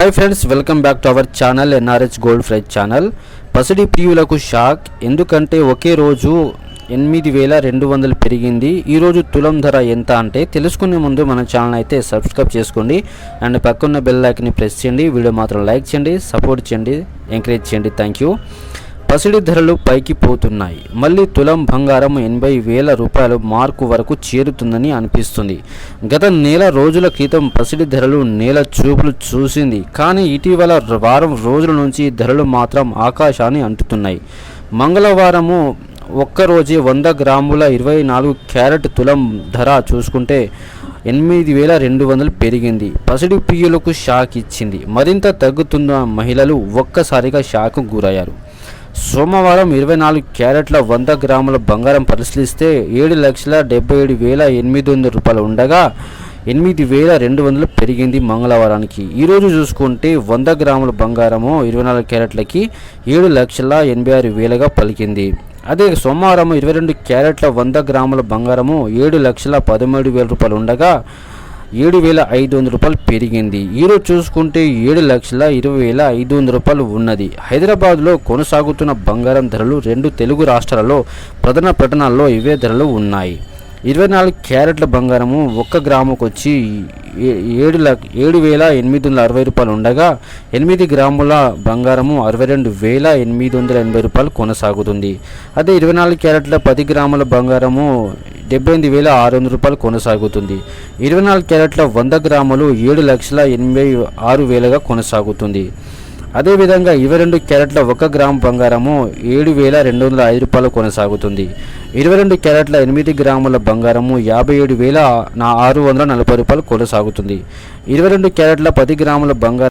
Hi friends welcome back to our channel NRH gold prize channel పసిడి ప్రియులకు shock. ఎందుకంటే ఒకే రోజు ఎనిమిది వేల రెండు వందలు పెరిగింది. ఈరోజు తులం ధర ఎంత అంటే తెలుసుకునే ముందు మన ఛానల్ అయితే సబ్స్క్రైబ్ చేసుకోండి. అండ్ పక్కన్న బెల్ ఐకన్ని ప్రెస్ చేయండి. వీడియో మాత్రం లైక్ చేయండి సపోర్ట్ చేయండి ఎంకరేజ్ చేయండి. థ్యాంక్ యూ పసిడి ధరలు పైకి పోతున్నాయి. మళ్ళీ తులం బంగారం ఎనభై వేల రూపాయలు మార్కు వరకు చేరుతుందని అనిపిస్తుంది. గత నెల రోజుల క్రితం పసిడి ధరలు నేల చూపులు చూసింది. కానీ ఇటీవల వారం రోజుల నుంచి ధరలు మాత్రం ఆకాశాన్ని అంటుతున్నాయి. మంగళవారము ఒక్కరోజే వంద గ్రాముల ఇరవై నాలుగు క్యారెట్ తులం ధర చూసుకుంటే ఎనిమిది వేల రెండు వందలు పెరిగింది. పసిడి పియ్యులకు షాక్ ఇచ్చింది. మరింత తగ్గుతున్న మహిళలు ఒక్కసారిగా షాక్ గురయ్యారు. సోమవారం ఇరవై నాలుగు క్యారెట్ల వంద గ్రాముల బంగారం పరిశీలిస్తే ఏడు లక్షల డెబ్బై ఏడు వేల ఎనిమిది వందల రూపాయలు ఉండగా ఎనిమిది వేల రెండు వందలు పెరిగింది మంగళవారానికి. ఈరోజు చూసుకుంటే వంద గ్రాముల బంగారము ఇరవై నాలుగు క్యారెట్లకి ఏడు లక్షల ఎనభై ఆరు వేలుగా పలికింది. అదే సోమవారం ఇరవై రెండు క్యారెట్ల వంద గ్రాముల బంగారము ఏడు లక్షల పదమూడు వేల రూపాయలు ఉండగా ఏడు వేల ఐదు వందల రూపాయలు పెరిగింది. ఈరోజు చూసుకుంటే ఏడు లక్షల ఇరవై వేల ఐదు వందల రూపాయలు ఉన్నది. హైదరాబాద్లో కొనసాగుతున్న బంగారం ధరలు రెండు తెలుగు రాష్ట్రాలలో ప్రధాన పట్టణాల్లో ఇవే ధరలు ఉన్నాయి. ఇరవై నాలుగు క్యారెట్ల బంగారము ఒక్క గ్రాముకు వచ్చి ఏ- ఏడు లక్ష ఏడు వేల ఎనిమిది వందల అరవై రూపాయలు ఉండగా ఎనిమిది గ్రాముల బంగారము అరవై రెండు వేల ఎనిమిది వందల ఎనభై రూపాయలు కొనసాగుతుంది. అదే ఇరవై నాలుగు క్యారెట్ల పది గ్రాముల బంగారము డెబ్బై ఎనిమిది వేల ఆరు వందల రూపాయలు కొనసాగుతుంది. ఇరవై నాలుగు క్యారెట్ల వంద గ్రాములు ఏడు లక్షల ఎనభై ఆరు వేలుగా కొనసాగుతుంది. అదేవిధంగా ఇరవై రెండు క్యారెట్ల ఒక గ్రాము బంగారము ఏడు వేల రెండు వందల ఐదు రూపాయలు కొనసాగుతుంది. ఇరవై రెండు క్యారెట్ల ఎనిమిది గ్రాముల బంగారము యాభై ఏడు వేల నా ఆరు వందల నలభై రూపాయలు కొనసాగుతుంది. ఇరవై రెండు క్యారెట్ల పది గ్రాముల బంగారం